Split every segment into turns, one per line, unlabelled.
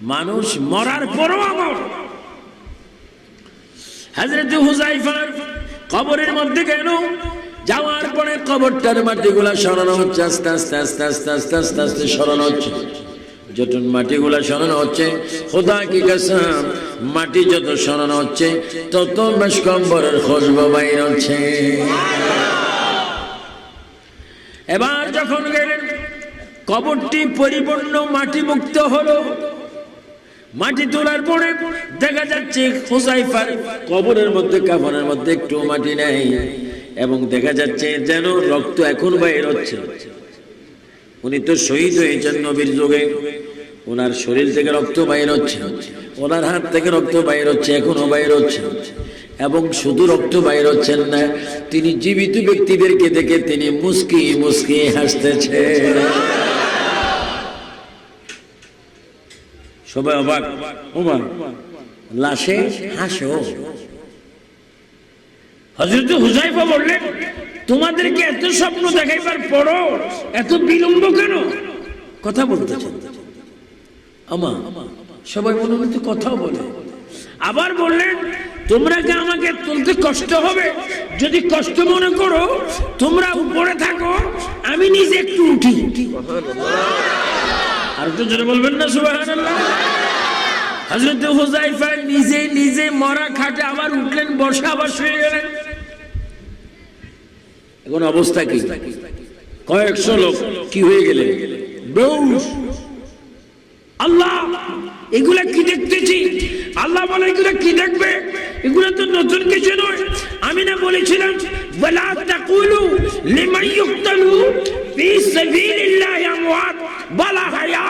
মানুষ মরার পরও আমল। হাজরত হুজাইফার কবরের মধ্যে গেল যাওয়ার পরে কবরটার মাটিগুলা সরানো হচ্ছে, আস্তে আস্তে আস্তে আস্তে আস্তে আস্তে আস্তে সরানো হচ্ছে। যখন মাটিগুলা সরানো হচ্ছে, খোদা কি কাসাম, মাটি যত সরানো হচ্ছে, তত বেশ কম্বরের খুশবু বাইর হচ্ছে। এবার যখন গেলেন, কবরটি পরিপূর্ণ মাটি মুক্ত হলো। মাটি তোলার পরে দেখা যাচ্ছে হোসাইফার কবরের মধ্যে, কাফনের মধ্যে একটু মাটি নেই। এবং দেখা যাচ্ছে যেন রক্ত এখন বাইর হচ্ছে। উনি তো শহীদ হয়েছেন নবীর যুগে। ওনার শরীর থেকে রক্ত বাইর হচ্ছে। ওনার হাত থেকে রক্ত বাইর হচ্ছে, এখনও বাইর হচ্ছে। এবং শুধু রক্ত বাইর হচ্ছেন না, তিনি জীবিত ব্যক্তিদেরকে দেখে তিনি মুস্কি মুস্কি হাসতেছে। সবাই অবাক। ওমা লাশে হাসো। হজরত হুজাইফা বললেন তোমাদেরকে এত স্বপ্ন দেখাইবার পরও এত বিলম্ব কেন? কথা বলতেছেন আমা সবাই মনে মধ্যে কথা বলে। আবার বললেন তোমরা কি আমাকে তুলতে কষ্ট হবে? যদি কষ্ট মনে করো তোমরা উপরে থাকো আমি নিজে একটু উঠি। আর তো জোরে বলবেন না সুবহানাল্লাহ? হযরত হুযায়ফা নিজে নিজে মরা খাটে আবার উঠলেন বসা আবার শুয়ে গেলেন। এখন অবস্থা কি? কয়েকশো লোক কি হয়ে গেলেন আল্লাহ এগুলা কি দেখতেছি? আল্লাহ বলে এগুলা কি দেখবে? এগুলো তো নতুন কিছু নয়। আমি না বলেছিলাম ওয়ালা তাকুলু লিমান ইউক্তালু ফি সাবিলিল্লাহি আমওয়াত বালা হায়া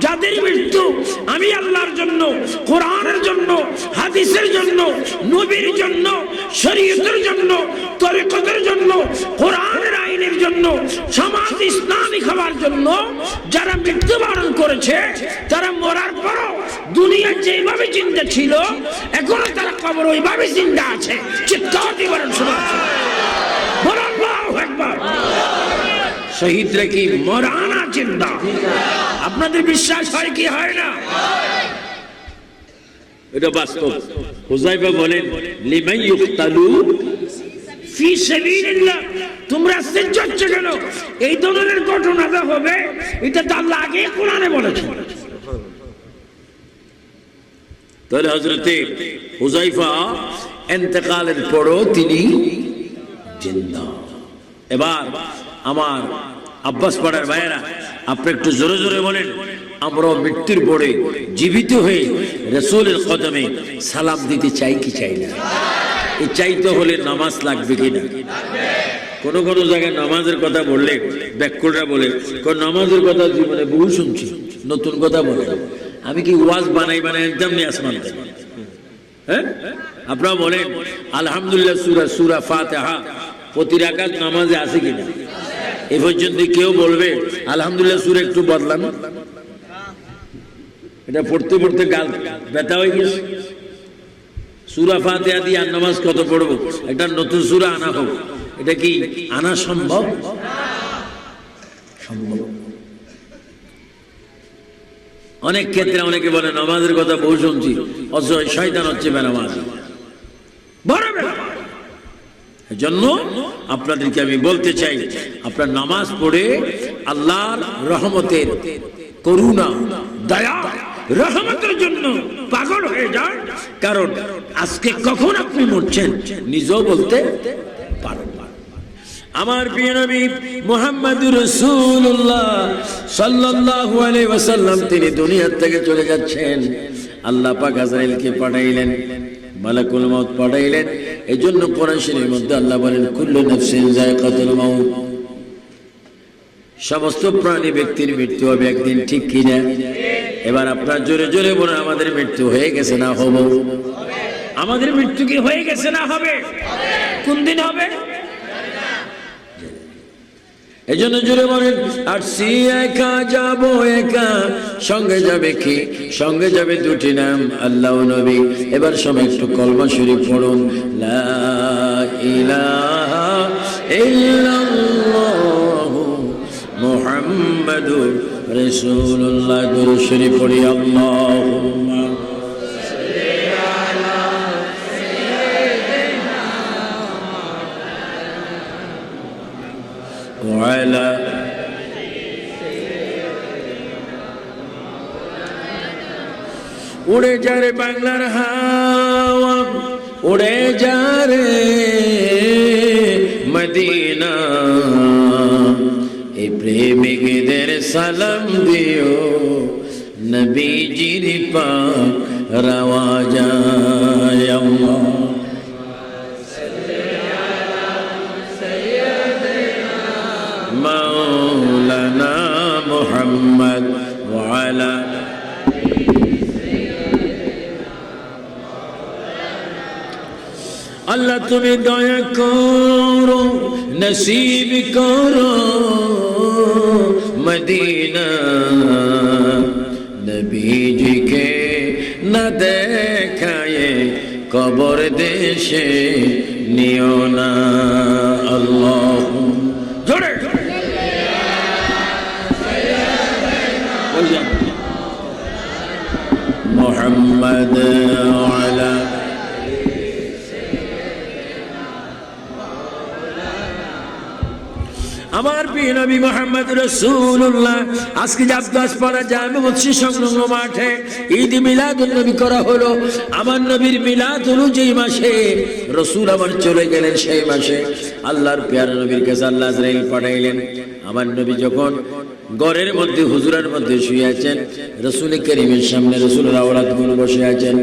যাদের মৃত্যু আমি আল্লাহর জন্য, কোরআনের জন্য, হাদিসের জন্য, নবীর জন্য, শরীয়তের জন্য তরিকতের জন্য, কোরআনের আইনের জন্য, সমাজ ইসলামী খাবার জন্য যারা মৃত্যুবরণ করেছে, তারা মরার পরও দুনিয়া যেভাবে চিন্তা ছিল, এখনও তারা কবর ওইভাবে চিন্তা আছে। চিৎকার দিবারণ শোনা আল্লাহু আকবার। শহীদরা কি মরানা চিন্তা আপনাদের বিশ্বাস হয় কি হয় না? এটা বাস্তব। হুজাইফা বলেন লিমাই ইউক্তালু ফি সাবিলিল্লাহ। তোমরা হচ্ছে কেন? এই ধরনের ঘটনাটা হবে, এটা তো আল্লাহ আগে কোরআনে বলেছে তাহলে হজরতে হুজাইফা এতেকালের পরও তিনি জিন্দা। এবার আমার আব্বাস পাড়ার ভাইয়েরা, আপনি একটু জোরে জোরে বলেন। আমরা মৃত্যুর পরে জীবিত হয়ে রসুলের কদমে সালাম দিতে চাই কি চাই না? এই চাইতে হলে নামাজ লাগবে কিনা কোন কোন জায়গায় নামাজের কথা বললে ব্যাকুলরা বলে কোন নামাজের কথা জীবনে বহু শুনছি, নতুন কথা বলে। আমি কি ওয়াজ বানাই বানাই একদম নিয়ে আসমান হ্যাঁ? আপনারা বলেন, আলহামদুলিল্লাহ সুরা সুরা ফাতেহা, প্রতি রাকাত নামাজে আছে কিনা এ পর্যন্ত কেউ বলবে, আলহামদুলিল্লাহ, সুরে একটু বদলান। এটা পড়তে পড়তে গাল ব্যথা হয়ে গেছে। সুরা ফাতে দিয়ে আর নামাজ কত পড়ব? একটা নতুন সুরা আনা হোক। এটা কি আনা সম্ভব? সম্ভব। অনেক ক্ষেত্রে অনেকে বলে, নামাজের কথা বহু শুনছি, অথচ শয়তান হচ্ছে বেনামাজ। বড় বেনামাজ জন্য আপনাদেরকে আমি বলতে চাই, আপনার নামাজ পড়ে আল্লাহর রহমতের করুণা, দয়া, রহমতের জন্য পাগল হয়ে যান। কারণ আজকে কখন আপনি মরছেন নিজেও বলতে পারেন আমার প্রিয় নবী মুহাম্মদুর রাসূলুল্লাহ সাল্লাল্লাহু আলাইহি ওয়াসাল্লাম, তিনি দুনিয়া থেকে চলে যাচ্ছেন। আল্লাহ পাক আজরাইলকে পাঠাইলেন। মালাকুল মত পাঠাইলেন। এজন্য কোরআন শরীফের মধ্যে আল্লাহ বলেন, কুল্লু নফসিন জায়কাতুল মাউত। সমস্ত প্রাণী ব্যক্তির মৃত্যু হবে একদিন, ঠিক কিনা এবার আপনার জোরে জোরে বলে আমাদের মৃত্যু হয়ে গেছে না হব? আমাদের মৃত্যু কি হয়ে গেছে না হবে? কোন দিন হবে? এই জন্য জুড়ে বলেন, আর সি একা যাব একা? সঙ্গে যাবে কি? সঙ্গে যাবে দুটি নাম, আল্লাহ নবী। এবার সবাই একটু কলমা শরীফ পড়ুন। লা ইলাহা ইল্লাল্লাহু শরীফ পড়ি وعلى উড়ে যা রে বাংলার হাওয়া, উড়ে যা রে মদিনা। এই প্রেমিকদের সালাম দিও, নবীজির পাক রওয়া যায় আল্লাহ। محمد وعلى আল্লাহ তুমি দয়া করো নসিব করো মদিনা নবীজিকে না দেখায় কবর দেশে নিও না আল্লাহ محمد وعلى আমার প্রিয় নবী মোহাম্মদ রসুল্লাহ আজকে যে আব্বাস পাড়া জামে মসজিদ সংলগ্ন মাঠে ঈদ মিলাদুল নবী করা হলো আমার নবীর মিলাদ হলো যেই মাসে রসুল আমার চলে গেলেন সেই মাসে আল্লাহর পেয়ারা নবীর কাছে আল্লাহ আজরাইল পাঠাইলেন আমার নবী যখন ঘরের মধ্যে, হুজুরের মধ্যে শুয়ে আছেন। রসুল করিমের সামনে রসুলের আওলাদগুলো বসে আছেন।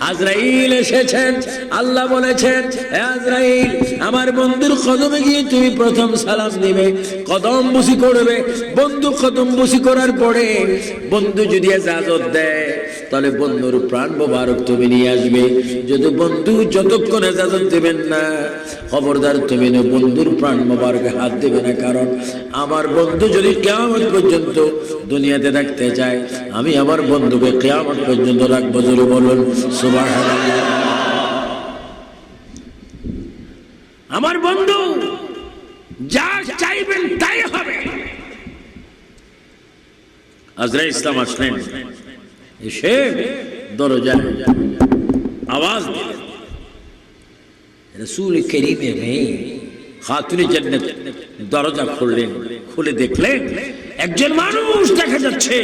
আজরাইল এসেছেন। আল্লাহ বলেছেন "হে আজরাইল, আমার বন্ধুর কদমে গিয়ে তুমি প্রথম সালাম দিবে। কদম বুসি করবে। বন্ধু কদম বুসি করার পরে বন্ধু যদি এজাজত দেয়, তাহলে বন্ধুর প্রাণ মোবারক তুমি নিয়ে আসবে। যদি বন্ধু যতক্ষণ এজাজত দেবেন না, খবরদার তুমি বন্ধুর প্রাণ মোবারকে হাত দেবে না। কারণ আমার বন্ধু যদি কেয়ামত পর্যন্ত দুনিয়াতে রাখতে চায় আমি আমার বন্ধুকে কেয়ামত পর্যন্ত রাখব, জোরে বলুন সুবাহ আমার বন্ধু, যা চাইবেন তাই হবে। আজরা ইসলাম আসলেন। এসে দরজা আওয়াজ রসুল করিমে নেই খাতুনে জান্নাত দরজা খুললেন, খুলে দেখলেন একজন মানুষ দেখা যাচ্ছে,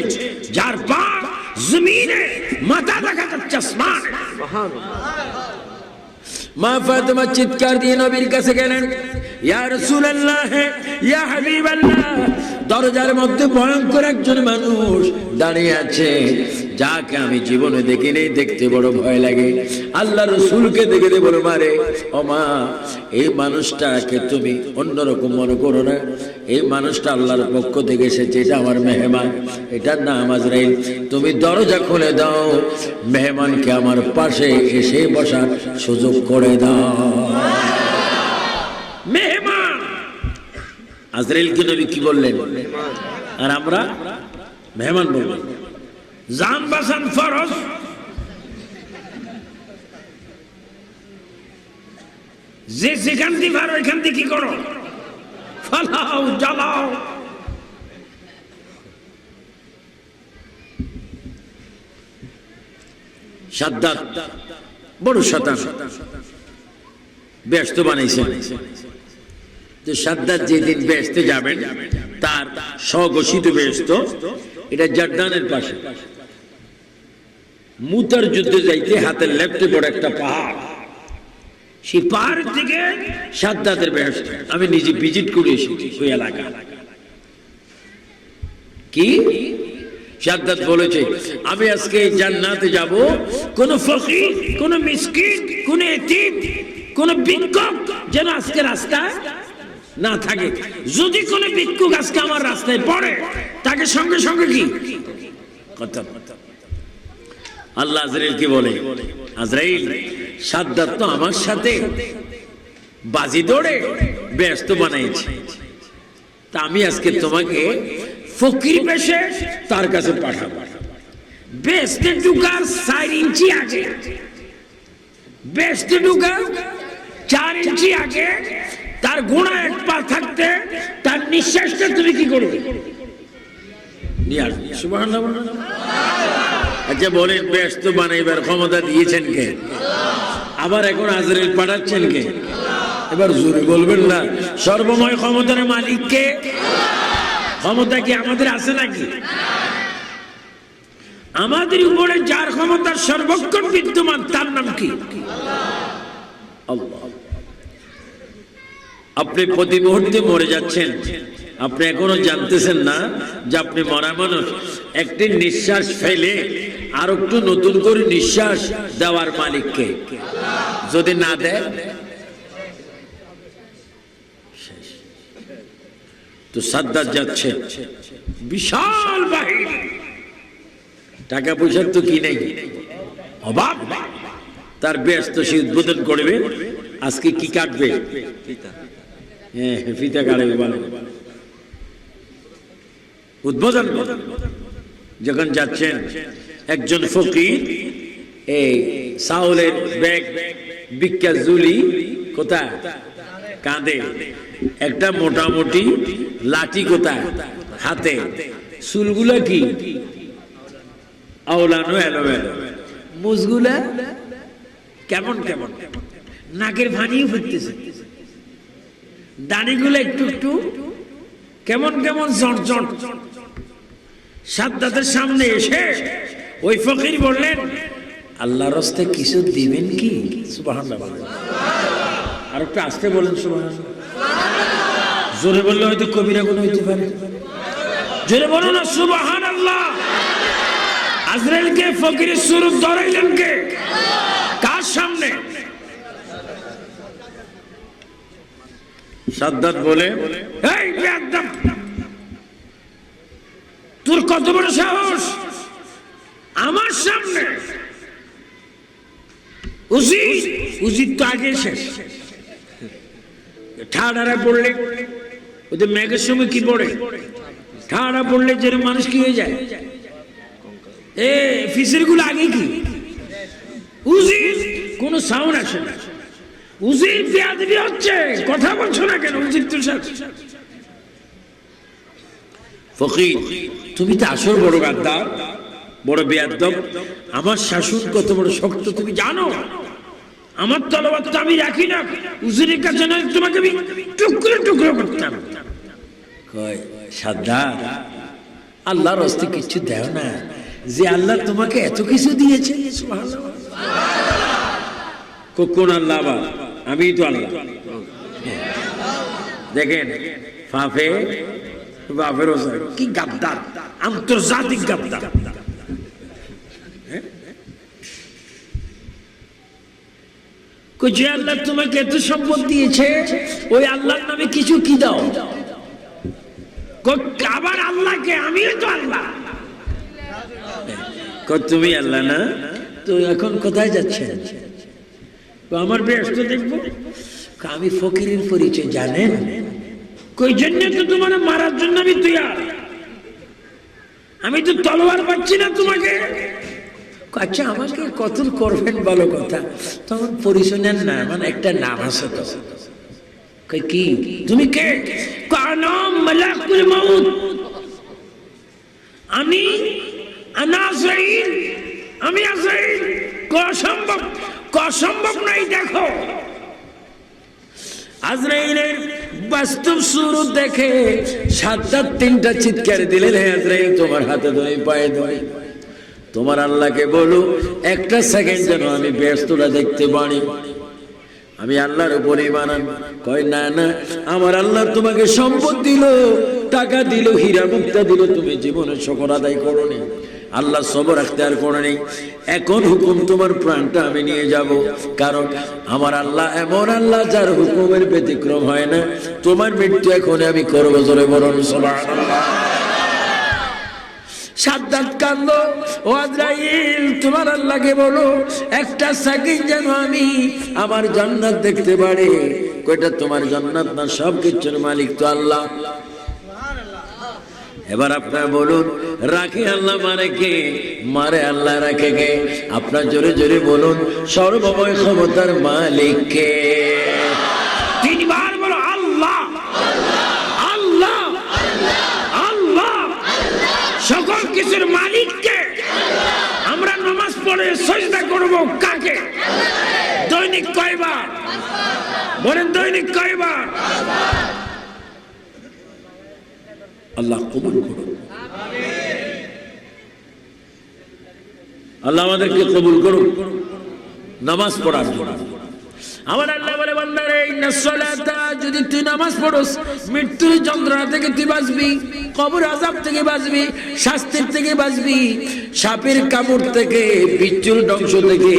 যার পা জমিনে, মাথা দেখা যাচ্ছে আসমান। মা ফাতেমা চিৎকার দিয়ে নবীর কাছে গেলেন, ইয়া রাসূলুল্লাহ, ইয়া হাবিবাল্লাহ দরজার মধ্যে ভয়ঙ্কর একজন মানুষ দাঁড়িয়ে আছে। যাকে আমি জীবনে দেখিনি, দেখতে বড় ভয় লাগে। আল্লাহ রসুলকে দেখে দে মারে, ও মা, এই মানুষটাকে তুমি অন্যরকম মনে করো না। এই মানুষটা আল্লাহর পক্ষ থেকে এসেছে, এটা আমার মেহমান এটার নাম আজরাইল। তুমি দরজা খুলে দাও, মেহমানকে আমার পাশে এসে বসার সুযোগ করে দাও মেহমান আজরাইলকে নবী কি বললেন? আর আমরা মেহমান বললেন জান বাসান ফরজ। যে যেখান থেকে পারো এখান থেকে কি করো? ফালাও, জ্বালাও। সাদ্দাত, বড় শতান ব্যস্ত বানাইছেন। যে সাদ্দাত যেদিন ব্যস্ত যাবেন, তার স্বঘোষিত ব্যস্ত, এটা জর্দানের পাশে। মুতার যুদ্ধে যাইতে হাতের লেফটে বড় একটা পাহাড়। সেই পাহাড় থেকে সাদ্দাতের ব্যস্ত আমি নিজে ভিজিট করে এসেছি ওই এলাকা কি? সাদ্দাত বলেছে, আমি আজকে জান্নাতে যাব। কোন ফকির, কোন মিসকিন, কোন এতিম, কোন ভিক্ষুক যেন আজকে রাস্তায় না থাকে। যদি কোন ভিক্ষুক আজকে আমার রাস্তায় পড়ে, তাকে সঙ্গে সঙ্গে কি? কথা আল্লাহ আজরাইল কি বলে? আজরাইল, সাদ্দাত তো আমার সাথে। বাজি দৌড়ে ব্যস্ত বানাইছে। তা আমি আজকে তোমাকে ফকির বেশে তার কাছে পাঠাবো। বেস্টে ঢুকার চার ইঞ্চি আগে। বেস্টে ঢুকার চার ইঞ্চি আগে তার গোড়া এক পা থাকতে তার নিঃশ্বাসটা তুমি কি করবে। আচ্ছা বলেন, ব্যস্ত বানাইবার ক্ষমতা দিয়েছেন কে? আবার এখন আজরাইল পাঠাচ্ছেন কে? এবার জোরে বলবেন না। সর্বময় ক্ষমতার মালিক কে? ক্ষমতা কি আমাদের আছে নাকি? আমাদের উপরে যার ক্ষমতা সর্বক্ষণ বিদ্যমান, তার নাম কি? আল্লাহ। আপনি প্রতি মুহূর্তে মরে যাচ্ছেন। আপনি এখনও জানতেছেন না যে আপনি মরা মানুষ। একটি নিঃশ্বাস ফেলে আর একটু নতুন করে নিঃশ্বাস দেওয়ার মালিককে যদি না দেয়? তো সাদ্দার যাচ্ছে। বিশাল বাহিনী। টাকা পয়সার তো কি নেই? অভাব। তার ব্যস্ত সে উদ্বোধন করবে। আজকে কি কাটবে? হ্যাঁ বলে উদ্বোধন যখন যাচ্ছেন একজন ফকির, এই সাউলের ব্যাগ, বিক্কা জুলি, কোথায়? কাঁধে। একটা মোটামুটি লাঠি কোথায়? হাতে। চুলগুলা কি? আওলানো এলোমেলো। মুজগুলা কেমন কেমন? নাকের ভানিও ফুটতেছে। দাড়িগুলো একটু একটু কেমন কেমন জট সাদ্দাতের সামনে এসে ওই ফকির বললেন আল্লাহ রস্তে কিছু দিবেন কি? সুবাহান আর একটু আসতে বলেন সুবাহান জোরে বললে হয়তো কবিরা গুণ হইতে পারে। জোরে বলো না সুবাহান আল্লাহ আজরাইলকে ফকিরের সুর ধরাইলেন কে কার সামনে সাদ্দাত বলে তোর কত বড় সাহস? আমার সামনে! উচিত উচিত ঠাড়ারা পড়লে ওদের মেঘের সঙ্গে কি পড়ে? ঠাড়া পড়লে যে মানুষ কি হয়ে যায়? এ ফিসেরগুলো আগে কি? উজির, কোনো সাউন্ড আসে না। তুমি তো আসল বড় গাদ্দার, বড় বেয়াদব। আমার শাসন কত বড় শক্ত, তুমি জানো? আমার তলবাদ তো আমি রাখি না। উজিরের কাছে নয়, তোমাকে আমি টুকরো টুকরো করতাম। আল্লাহর হস্তে কিছু দেও না। যে আল্লাহ তোমাকে এত কিছু দিয়েছে কোন আল্লাহ আবার আমি তো আল্লাহ। দেখেন ফাফে বাপের কি গাদ্দার আন্তর্জাতিক গাদ্দার? যে আল্লাহ তোমাকে এত সম্পদ দিয়েছে ওই আল্লাহর নামে কিছু কি দাও? আবার আল্লাহকে আমিও তো আল্লাহ। তুমি আল্লাহ না? তো এখন কোথায় যাচ্ছেন? তো আমার ব্যস্ত দেখব। আমি ফকিরের পরিচয় জানেন? কই, জন্য তো তোমার মারার জন্য আমি তৈয়ার। আমি তো তলোয়ার পাচ্ছি না তোমাকে। আচ্ছা আমাকে কতল করবেন ভালো কথা। তখন পরিচয় নেন না মানে একটা নাম আছে তো। কি? তুমি কে? আমি আমি অসম্ভব। অসম্ভব নাই, দেখো। আজরাইলের বাস্তব শুরু দেখে সাতটা তিনটা চিৎকার দিলেন, হে আজরাইল, তোমার হাতে ধরে, পায়ে ধরে। তোমার আল্লাহকে বলো, একটা সেকেন্ড যেন আমি ব্যস্তটা দেখতে পারি। আমি আল্লাহর উপরে মানান কয়, না না, আমার আল্লাহ তোমাকে সম্পদ দিল, টাকা দিল হীরা মুক্তা দিল, তুমি জীবনে সকল আদায় করো আল্লাহ সবর আখতিয়ার করে নেই। এখন হুকুম তোমার প্রাণটা আমি নিয়ে যাব। কারণ আমার আল্লাহ এমন আল্লাহ যার হুকুমের ব্যতিক্রম হয় না। তোমার মৃত্যু এখন আমি করব জোরে বরণ সুবহানাল্লাহ। সাদ্দাত কান্দ, ও আজরাইল, তোমার আল্লাহকে বলো, একটা সেকেন্ড যেন আমি আমার জান্নাত দেখতে পারি। কয়টা তোমার জান্নাত না সব কিছুর মালিক তো আল্লাহ। এবার আপনার বলুন, রাখে আল্লাহ মারে কে? মারে আল্লাহ রাখে কে? আপনার জোরে জোরে বলুন, সর্বময় ক্ষমতার মালিক কে? তিনবার আল্লাহ। আল্লাহ। আল্লাহ। সকল আমরা কাকে? দৈনিক কয়বার? বলেন দৈনিক কয়বার? আল্লাহ কবুল করুন। আল্লাহ আমাদেরকে কবুল করুন। নামাজ পড়ার জন্য। আমার আল্লাহ বলে, বান্দারে, ইন্না সলাতা, যদি তুই নামাজ পড়স, মৃত্যুর যন্ত্রণা থেকে তুই বাঁচবি, কবর আযাব থেকে বাঁচবি, শাস্তির থেকে বাঁচবি, সাপের কামড় থেকে বিচ্ছুর ধ্বংস থেকে,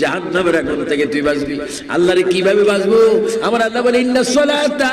জাহান্নামের আগুন থেকে তুই বাঁচবি। আল্লাহরে কীভাবে বাঁচবো? আমার আল্লাহ বলে, ইন্না সলাতা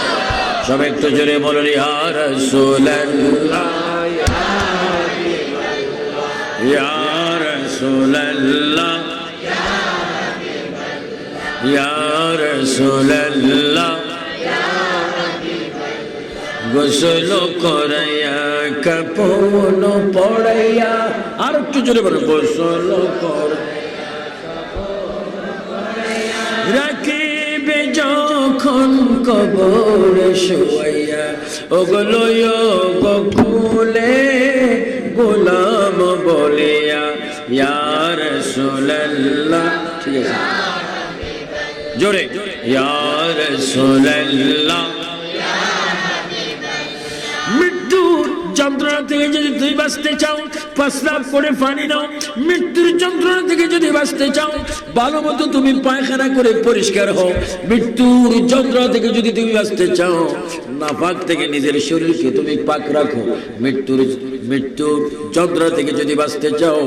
সব একটু জোরে বলো ইয়া রাসূলুল্লাহ। ইয়া রাসূলুল্লাহ। ইয়া রাসূলুল্লাহ। গোসল করাইয়া কাপন পড়াইয়া আর একটু জোরে বলো গোসল করাইয়া। কবর শুয়াইয়া ওগুলো বকুলে গোলাম বলিয়া ইয়ার সোল্লাহ ঠিক আছে। জোরে ইয়ার সোল্লাহ মৃত্যুর যন্ত্রণা থেকে যদি তুই বাঁচতে চাও প্রস্রাব করে পানি নাও। মৃত্যুর যন্ত্রণা থেকে যদি বাঁচতে চাও, ভালো মতো তুমি পায়খানা করে পরিষ্কার হও। মৃত্যুর যন্ত্রণা থেকে যদি তুমি বাঁচতে চাও নাপাক থেকে নিজের শরীরকে তুমি পাক রাখো। মৃত্যুর মৃত্যুর যন্ত্রণা থেকে যদি বাঁচতে চাও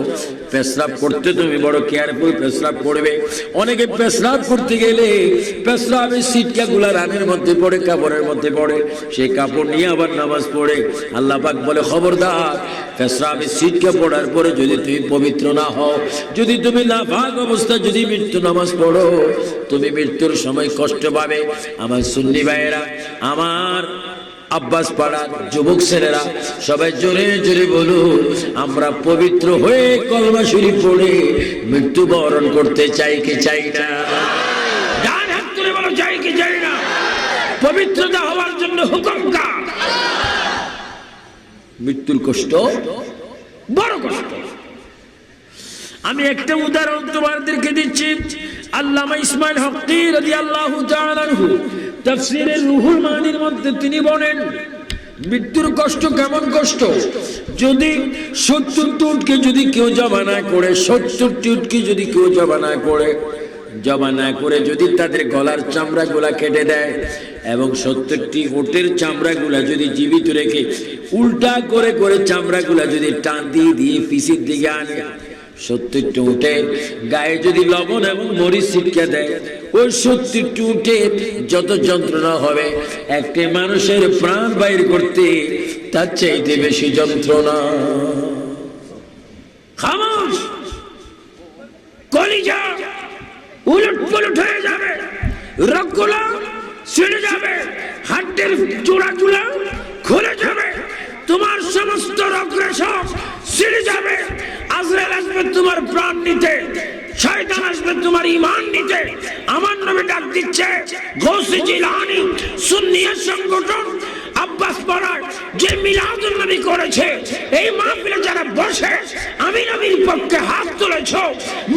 পেশরাব করতে তুমি বড় কেয়ারফুল পেশরাব করবে। অনেকে পেশরাব করতে গেলে পেশরাবের সিটকা গুলা রানের মধ্যে পড়ে, কাপড়ের মধ্যে পড়ে। সেই কাপড় নিয়ে আবার নামাজ পড়ে। আল্লাহ পাক বলে, খবরদার পেশরাবের সিটকা পড়ার পরে যদি তুমি পবিত্র না হও, যদি তুমি না ভাগ অবস্থা যদি মৃত্যু নামাজ পড়ো, তুমি মৃত্যুর সময় কষ্ট পাবে। আমার সুন্নি ভাইয়েরা, আমার আব্বাস পাড়ার যুবক ছেলেরা, সবাই জোরে জোরে বলুন, আমরা পবিত্র হয়ে কলমা শরীফ পড়ে মৃত্যুবরণ করতে চাই কি চাই না? পবিত্রতা হওয়ার জন্য হুকুম কার? মৃত্যুর কষ্ট বড় কষ্ট। আমি একটা উদাহরণ তোমাদেরকে দিচ্ছি। আল্লামা ইসমাইল হকি রাজি আল্লাহ রুহুল মানির মধ্যে তিনি বলেন, মৃত্যুর কষ্ট কেমন কষ্ট? যদি সত্তরটি উটকে যদি কেউ জমা না করে সত্তরটি উটকে যদি কেউ জমা না করে জমা না করে যদি তাদের গলার চামড়াগুলা কেটে দেয় এবং সত্তরটি উটের চামড়াগুলা যদি জীবিত রেখে উল্টা করে করে চামড়াগুলা যদি টান দিয়ে দিয়ে পিসির দিকে আনে, সত্তরটি উঠে গায়ে যদি লবণ এবং মরিচ ছিটকে দেয়, ওই সত্তরটি উঠে যত যন্ত্রণা হবে, একটি মানুষের প্রাণ বাইর করতে তার চাইতে বেশি যন্ত্রণা। খামোশ! কলিজা! উলট পুলট হয়ে যাবে। রগগুলো ছিঁড়ে যাবে। হাড্ডের চূড়া চূড়া খুলে যাবে। তোমার সমস্ত রগ্রেশন ছিঁড়ে যাবে। আজরাইল আসবে তোমার প্রাণ নিতে। শয়তান আসবে তোমার ইমান নিতে। আমার নামে ডাক দিচ্ছে গৌসি জিলানি সুন্নিয়া সংগঠন আব্বাস পাড়ার যে মিলাদুল নবী করেছে, এই মাহফিলে যারা বসে, আমি নবীর পক্ষে হাত তুলেছ।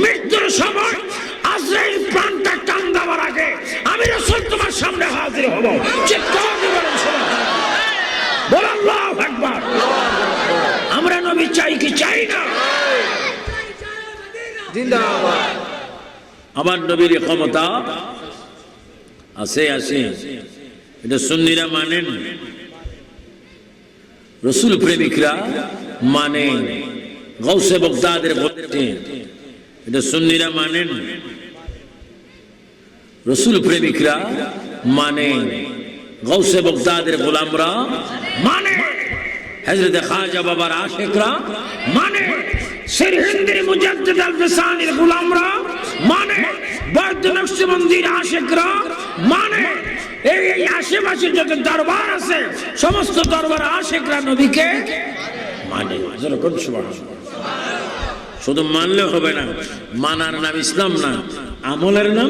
মৃত্যুর সময় আজরাইল প্রাণটা টান দেওয়ার আগে আমি রসুল তোমার সামনে হাজির হব। চিৎকার দিয়ে বলেন আমরা নবী চাই কি চাই না? আমার নবীর ক্ষমতা আছে আছে। এটা সুন্নিরা মানেন। রসুল প্রেমিকরা মানে গৌসে বগদাদের বলতে এটা সুন্নিরা মানেন। রসুল প্রেমিকরা মানে গৌসে বগদাদের গোলামরা মানে। হজরত খাজা বাবার আশেকরা মানে। সিরহিন্দির মুজাদ্দিদ আল ফিসানির গোলামরা মানে। বৈদ্য নকশবন্দির আশেকরা মানে। এই আশেপাশে যত দরবার আছে, সমস্ত দরবার আশেকরা নবীকে মানে। শুধু মানলে হবে না, মানার নাম ইসলাম না, আমলের নাম,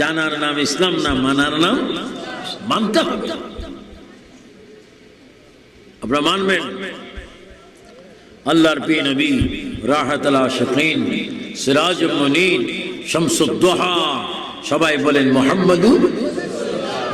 জানার নাম ইসলাম না, মানার নাম মানতে হবে। আপনারা মানবেন? আল্লাহর পি নবী, রাহাতলা শকিন সিরাজ মুনির শামসুদ্দোহা সবাই বলেন মোহাম্মদুর